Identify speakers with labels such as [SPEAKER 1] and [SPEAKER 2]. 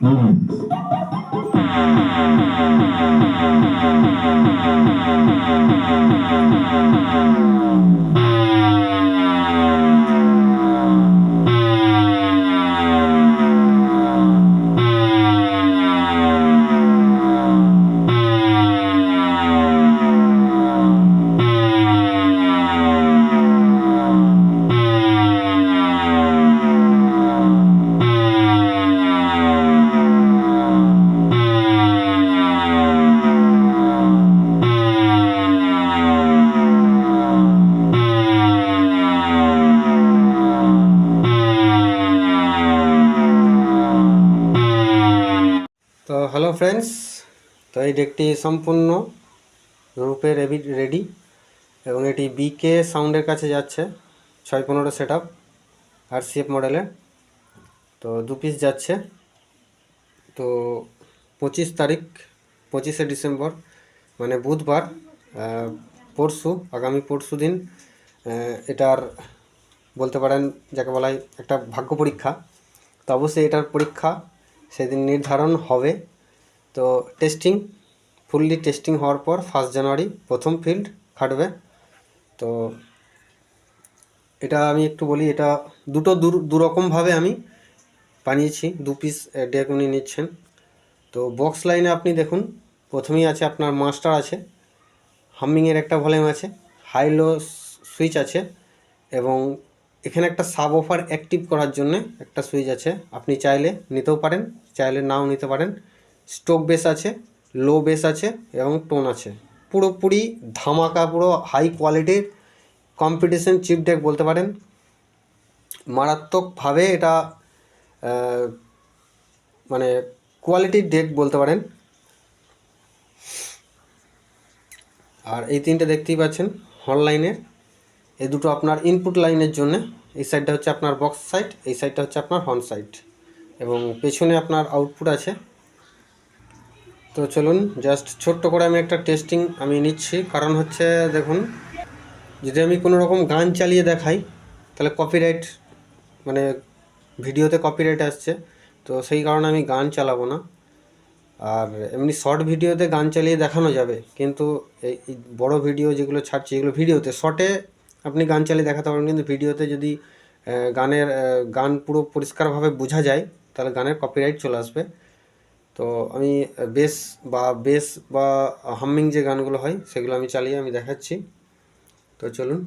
[SPEAKER 1] Mm. Hello friends, তো এই ডেকটি সম্পূর্ণ রূপে রেডি এবং এটি বিকে সাউন্ডের কাছে যাচ্ছে, ছয় পনেরো সেট আপ আর সিএফ মডেলের তো দু পিস যাচ্ছে। তো পঁচিশ তারিখ, পঁচিশে ডিসেম্বর মানে বুধবার পরশু, আগামী পরশু দিন এটার বলতে পারেন যাকে বলা হয় একটা ভাগ্য পরীক্ষা। তো অবশ্যই এটার পরীক্ষা সেদিন নির্ধারণ হবে। তো টেস্টিং ফুললি টেস্টিং হওয়ার পর ফার্স্ট জানুয়ারি প্রথম ফিল্ড খাটবে। তো এটা আমি একটু বলি, এটা দুটো দুরকমভাবে আমি বানিয়েছি, দু পিস ডেক উনি নিচ্ছেন। তো বক্স লাইনে আপনি দেখুন, প্রথমেই আছে আপনার মাস্টার আছে হামিংয়ের একটা ভলিউম আছে হাই লো সুইচ আছে, এবং এখানে একটা সাব অফার অ্যাক্টিভ করার জন্য একটা সুইচ আছে। আপনি চাইলে নিতেও পারেন, চাইলে নাও নিতে পারেন। স্টোক বেস আছে লো বেস আছে এবং টোন আছে। পুরোপুরি ধামাকা, পুরো হাই কোয়ালিটির কম্পিটিশন চিপ ডেক বলতে পারেন। মারাত্মকভাবে এটা মানে কোয়ালিটির ডেক বলতে পারেন। আর এই তিনটে দেখতেই পাচ্ছেন হল লাইনের এই দুটো আপনার ইনপুট লাইনের জন্য। এই সাইডটা হচ্ছে আপনার বক্স সাইড এই সাইডটা হচ্ছে আপনার হর্ন সাইড এবং পেছনে আপনার আউটপুট আছে। তো চলুন জাস্ট ছোট্ট করে আমি একটা টেস্টিং আমি নিচ্ছি। কারণ হচ্ছে, দেখুন, যদি আমি কোনো রকম গান চালিয়ে দেখাই, তাহলে কপিরাইট মানে ভিডিওতে কপিরাইট আসছে। তো সেই কারণে আমি গান চালাবো না। আর এমনি শর্ট ভিডিওতে গান চালিয়ে দেখানো যাবে। কিন্তু এই বড় ভিডিও যেগুলো ছাড়ছি, এগুলো ভিডিওতে শর্টে আপনি গান চালিয়ে দেখাতে পারবেন। কিন্তু ভিডিওতে যদি গানের গান পুরো পরিষ্কারভাবে বোঝা যায়, তাহলে গানের কপিরাইট চলে আসবে। তো আমি বেস বা বেস বা হামিং যে গানগুলো হয়, সেগুলো আমি চালিয়ে আমি দেখাচ্ছি। তো চলুন।